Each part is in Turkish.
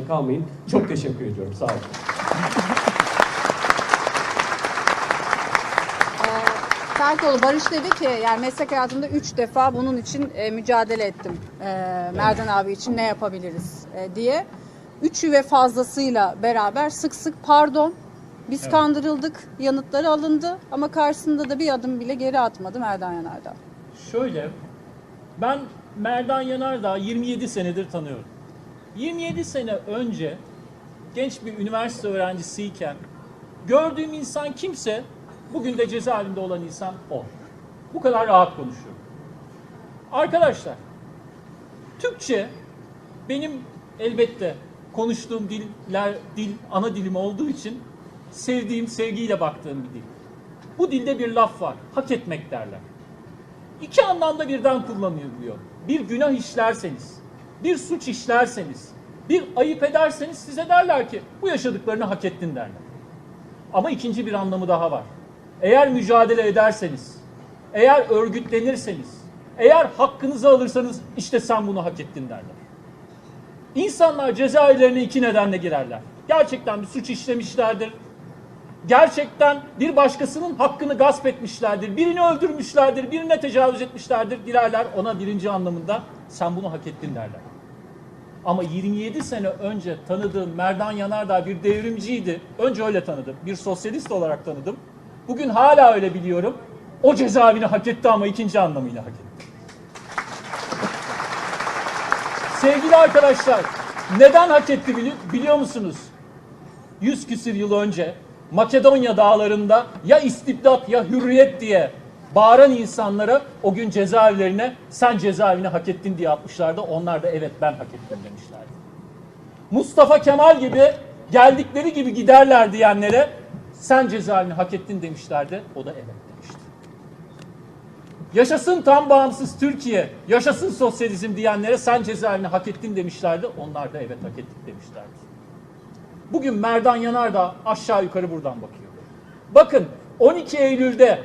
kalmayın. Çok teşekkür ediyorum. Sağ olun. Serkoğlu Barış dedi ki yani meslek hayatımda üç defa bunun için e, mücadele ettim. E, Merdan abi için ne yapabiliriz e, diye. Üçü ve fazlasıyla beraber sık sık pardon biz kandırıldık yanıtları alındı ama karşısında da bir adım bile geri atmadı Merdan Yanardağ. Şöyle, ben Merdan Yanardağ 27 senedir tanıyorum. 27 sene önce genç bir üniversite öğrencisiyken gördüğüm insan kimse bugün de cezaevinde olan insan o. Bu kadar rahat konuşuyorum. Arkadaşlar, Türkçe benim elbette konuştuğum diller, dil ana dilim olduğu için sevdiğim, sevgiyle baktığım bir dil. Bu dilde bir laf var, hak etmek derler. İki anlamda birden kullanılıyor. Bir günah işlerseniz, bir suç işlerseniz, bir ayıp ederseniz size derler ki bu yaşadıklarını hak ettin derler. Ama ikinci bir anlamı daha var. Eğer mücadele ederseniz, eğer örgütlenirseniz, eğer hakkınızı alırsanız işte sen bunu hak ettin derler. İnsanlar cezaevlerine iki nedenle girerler. Gerçekten bir suç işlemişlerdir. Gerçekten bir başkasının hakkını gasp etmişlerdir. Birini öldürmüşlerdir, birine tecavüz etmişlerdir. Girerler ona birinci anlamında sen bunu hak ettin derler. Ama 27 sene önce tanıdığım Merdan Yanardağ bir devrimciydi. Önce öyle tanıdım. Bir sosyalist olarak tanıdım. Bugün hala öyle biliyorum. O cezaevini hak etti ama ikinci anlamıyla hak etti. Sevgili arkadaşlar, neden hak etti bili- biliyor musunuz? 100 küsür yıl önce Makedonya dağlarında ya istibdat ya hürriyet diye bağıran insanlara o gün cezaevlerine sen cezaevini hak ettin diye atmışlardı. Onlar da evet ben hak ettim demişlerdi. Mustafa Kemal gibi geldikleri gibi giderler diyenlere sen cezaevini hak ettin demişlerdi. O da evet demişti. Yaşasın tam bağımsız Türkiye, yaşasın sosyalizm diyenlere sen cezaevini hak ettin demişlerdi. Onlar da evet hak ettik demişlerdi. Bugün Merdan Yanardağ aşağı yukarı buradan bakıyor. Bakın 12 Eylül'de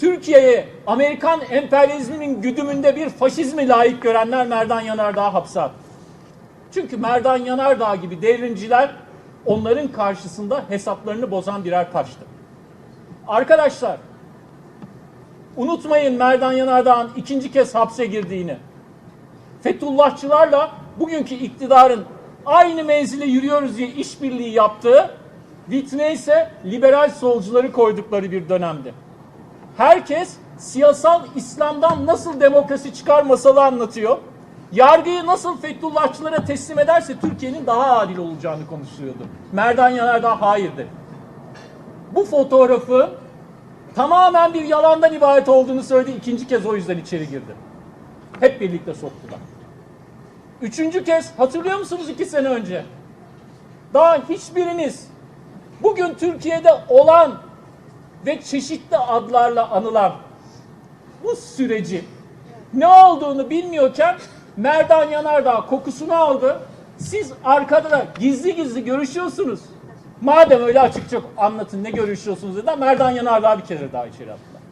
Türkiye'ye Amerikan emperyalizminin güdümünde bir faşizmi layık görenler Merdan Yanardağ'ı hapse attı. Çünkü Merdan Yanardağ gibi devrimciler onların karşısında hesaplarını bozan birer taştı. Arkadaşlar unutmayın Merdan Yanardağ'ın ikinci kez hapse girdiğini. Fethullahçılarla bugünkü iktidarın aynı menzile yürüyoruz diye işbirliği yaptığı vitrine ise liberal solcuları koydukları bir dönemdi. Herkes siyasal İslam'dan nasıl demokrasi çıkar masalı anlatıyor. Yargıyı nasıl Fethullahçılara teslim ederse Türkiye'nin daha adil olacağını konuşuyordu. Merdan Yanardağ hayır dedi. Bu fotoğrafı tamamen bir yalandan ibaret olduğunu söyledi. İkinci kez o yüzden içeri girdi. Hep birlikte soktular. Üçüncü kez hatırlıyor musunuz iki sene önce? Daha hiçbiriniz bugün Türkiye'de olan ve çeşitli adlarla anılan bu süreci ne olduğunu bilmiyorken Merdan Yanardağ kokusunu aldı. Siz arkada da gizli gizli görüşüyorsunuz. Madem öyle açıkça anlatın ne görüşüyorsunuz dedi. Merdan Yanardağ bir kere daha içeri attılar.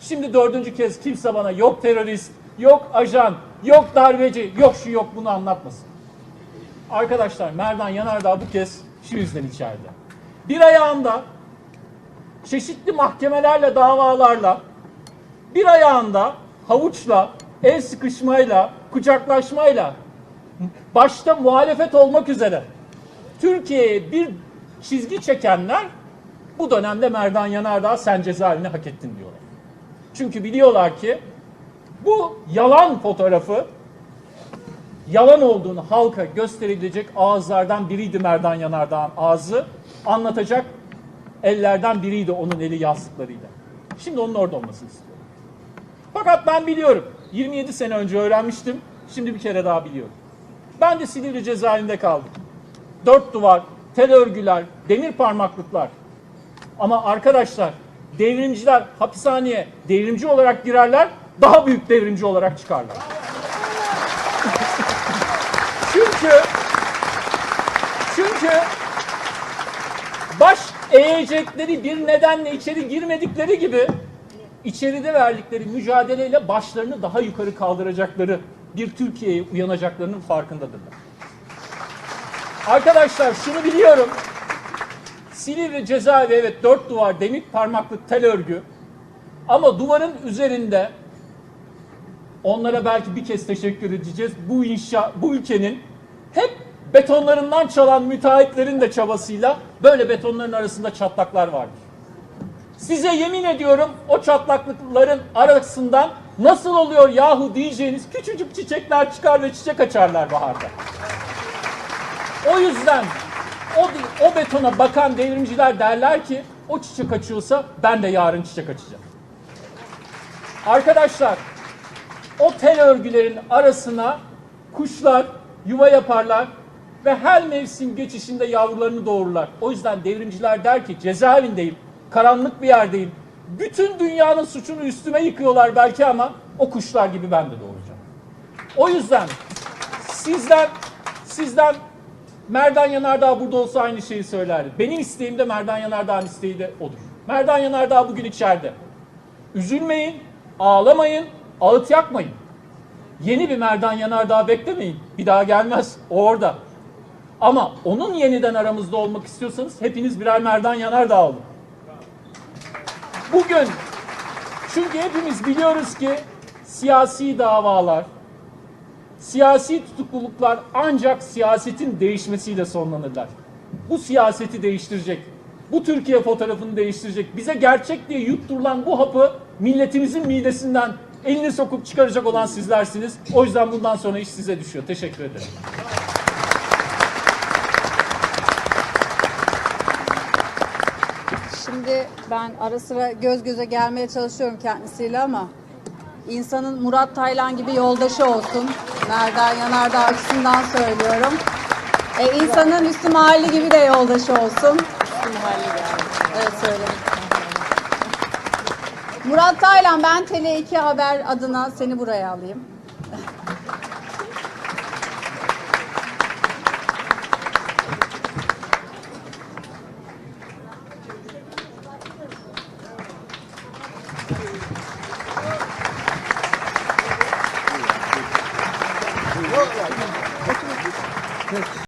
Şimdi dördüncü kez kimse bana yok terörist, yok ajan, yok darbeci, yok şu yok bunu anlatmasın. Arkadaşlar Merdan Yanardağ bu kez şu yüzden içeride. Bir ayağında çeşitli mahkemelerle, davalarla, bir ayağında havuçla, el sıkışmayla, kucaklaşmayla, başta muhalefet olmak üzere Türkiye'ye bir çizgi çekenler bu dönemde Merdan Yanardağ sen cezaevini hak ettin diyorlar. Çünkü biliyorlar ki bu yalan fotoğrafı yalan olduğunu halka gösterilecek ağızlardan biriydi Merdan Yanardağ'ın ağzı. Anlatacak ellerden biriydi onun eli yastıklarıyla. Şimdi onun orada olmasını istiyorum. Fakat ben biliyorum. 27 sene önce öğrenmiştim. Şimdi bir kere daha biliyorum. Ben de Silivri cezaevinde kaldım. Dört duvar, tel örgüler, demir parmaklıklar. Ama arkadaşlar devrimciler hapishaneye devrimci olarak girerler, daha büyük devrimci olarak çıkarlar. çünkü çünkü baş eğecekleri bir nedenle içeri girmedikleri gibi içeride verdikleri mücadeleyle başlarını daha yukarı kaldıracakları bir Türkiye'ye uyanacaklarının farkındadırlar. Arkadaşlar şunu biliyorum. Silivri cezaevi evet dört duvar demir parmaklık tel örgü. Ama duvarın üzerinde onlara belki bir kez teşekkür edeceğiz. Bu inşa bu ülkenin hep betonlarından çalan müteahhitlerin de çabasıyla böyle betonların arasında çatlaklar vardır. Size yemin ediyorum o çatlaklıkların arasından nasıl oluyor yahu diyeceğiniz küçücük çiçekler çıkar ve çiçek açarlar baharda. O yüzden o, o betona bakan devrimciler derler ki o çiçek açıyorsa ben de yarın çiçek açacağım. Arkadaşlar o tel örgülerin arasına kuşlar yuva yaparlar ve her mevsim geçişinde yavrularını doğururlar. O yüzden devrimciler der ki cezaevindeyim, karanlık bir yerdeyim. Bütün dünyanın suçunu üstüme yıkıyorlar belki ama o kuşlar gibi ben de doğuracağım. O yüzden sizden sizden Merdan Yanardağ burada olsa aynı şeyi söylerdi. Benim isteğim de Merdan Yanardağ'ın isteği de odur. Merdan Yanardağ bugün içeride. Üzülmeyin, ağlamayın, ağıt yakmayın. Yeni bir Merdan Yanardağ beklemeyin. Bir daha gelmez. O orada. Ama onun yeniden aramızda olmak istiyorsanız hepiniz birer Merdan Yanardağ olun. Bugün çünkü hepimiz biliyoruz ki siyasi davalar, siyasi tutukluluklar ancak siyasetin değişmesiyle sonlanırlar. Bu siyaseti değiştirecek. Bu Türkiye fotoğrafını değiştirecek. Bize gerçek diye yutturulan bu hapı milletimizin midesinden elini sokup çıkaracak olan sizlersiniz. O yüzden bundan sonra iş size düşüyor. Teşekkür ederim. Şimdi ben ara sıra göz göze gelmeye çalışıyorum kendisiyle ama insanın Murat Taylan gibi yoldaşı olsun. Merdan Yanardağ açısından söylüyorum. E, insanın Üstü Mahalli gibi de yoldaşı olsun. Üstü Mahalli yani. Evet söyledim. Murat Taylan ben Tele2 Haber adına seni buraya alayım.